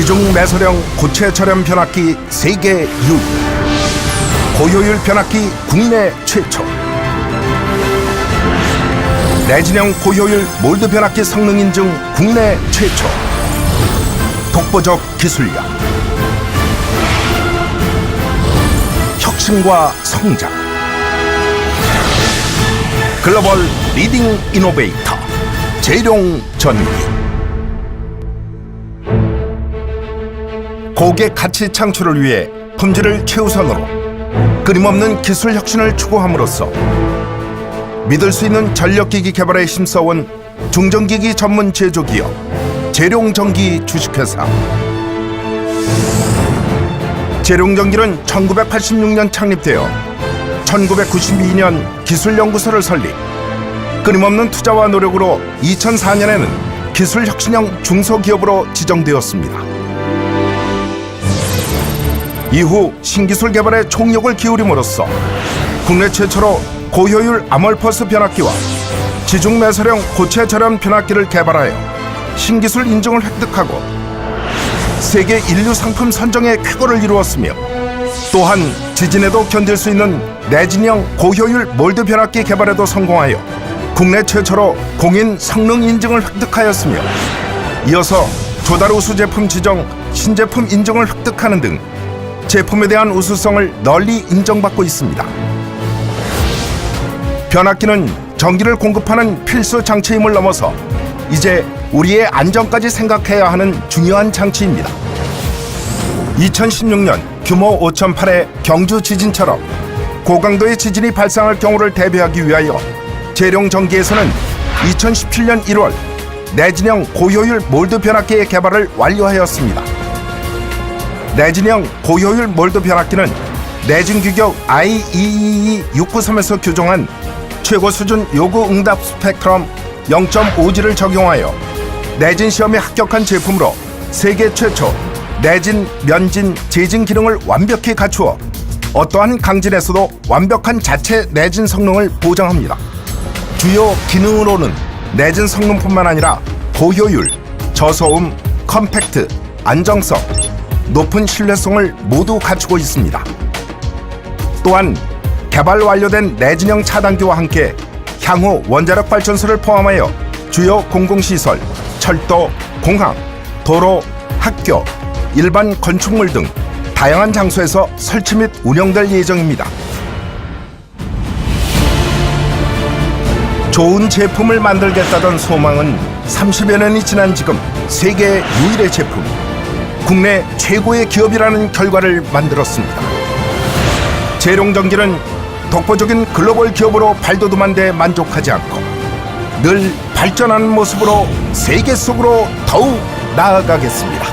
지중 매설형 고체 절연 변압기 세계 유일 고효율 변압기 국내 최초. 내진형 고효율 몰드 변압기 성능 인증 국내 최초. 독보적 기술력. 혁신과 성장. 글로벌 리딩 이노베이터. 재룡 전기 고객 가치 창출을 위해 품질을 최우선으로 끊임없는 기술 혁신을 추구함으로써 믿을 수 있는 전력기기 개발에 힘써온 중전기기 전문 제조기업 재룡전기 주식회사 재룡전기는 1986년 창립되어 1992년 기술연구소를 설립 끊임없는 투자와 노력으로 2004년에는 기술혁신형 중소기업으로 지정되었습니다. 이후 신기술 개발에 총력을 기울임으로써 국내 최초로 고효율 아몰퍼스 변압기와 지중 매설형 고체 절연 변압기를 개발하여 신기술 인증을 획득하고 세계 인류 상품 선정의 쾌거를 이루었으며 또한 지진에도 견딜 수 있는 내진형 고효율 몰드 변압기 개발에도 성공하여 국내 최초로 공인 성능 인증을 획득하였으며 이어서 조달 우수 제품 지정 신제품 인증을 획득하는 등 제품에 대한 우수성을 널리 인정받고 있습니다. 변압기는 전기를 공급하는 필수 장치임을 넘어서 이제 우리의 안전까지 생각해야 하는 중요한 장치입니다. 2016년 규모 5.8의 경주 지진처럼 고강도의 지진이 발생할 경우를 대비하기 위하여 재룡전기에서는 2017년 1월 내진형 고효율 몰드 변압기의 개발을 완료하였습니다. 내진형 고효율 몰드 변압기는 내진 규격 IEEE 693에서 규정한 최고 수준 요구 응답 스펙트럼 0.5G를 적용하여 내진 시험에 합격한 제품으로 세계 최초 내진, 면진, 재진 기능을 완벽히 갖추어 어떠한 강진에서도 완벽한 자체 내진 성능을 보장합니다. 주요 기능으로는 내진 성능뿐만 아니라 고효율, 저소음, 컴팩트, 안정성, 높은 신뢰성을 모두 갖추고 있습니다. 또한 개발 완료된 내진형 차단기와 함께 향후 원자력 발전소를 포함하여 주요 공공시설, 철도, 공항, 도로, 학교, 일반 건축물 등 다양한 장소에서 설치 및 운영될 예정입니다. 좋은 제품을 만들겠다던 소망은 30여 년이 지난 지금 세계 유일의 제품, 국내 최고의 기업이라는 결과를 만들었습니다. 재룡전기는 독보적인 글로벌 기업으로 발돋움한 데 만족하지 않고 늘 발전하는 모습으로 세계 속으로 더욱 나아가겠습니다.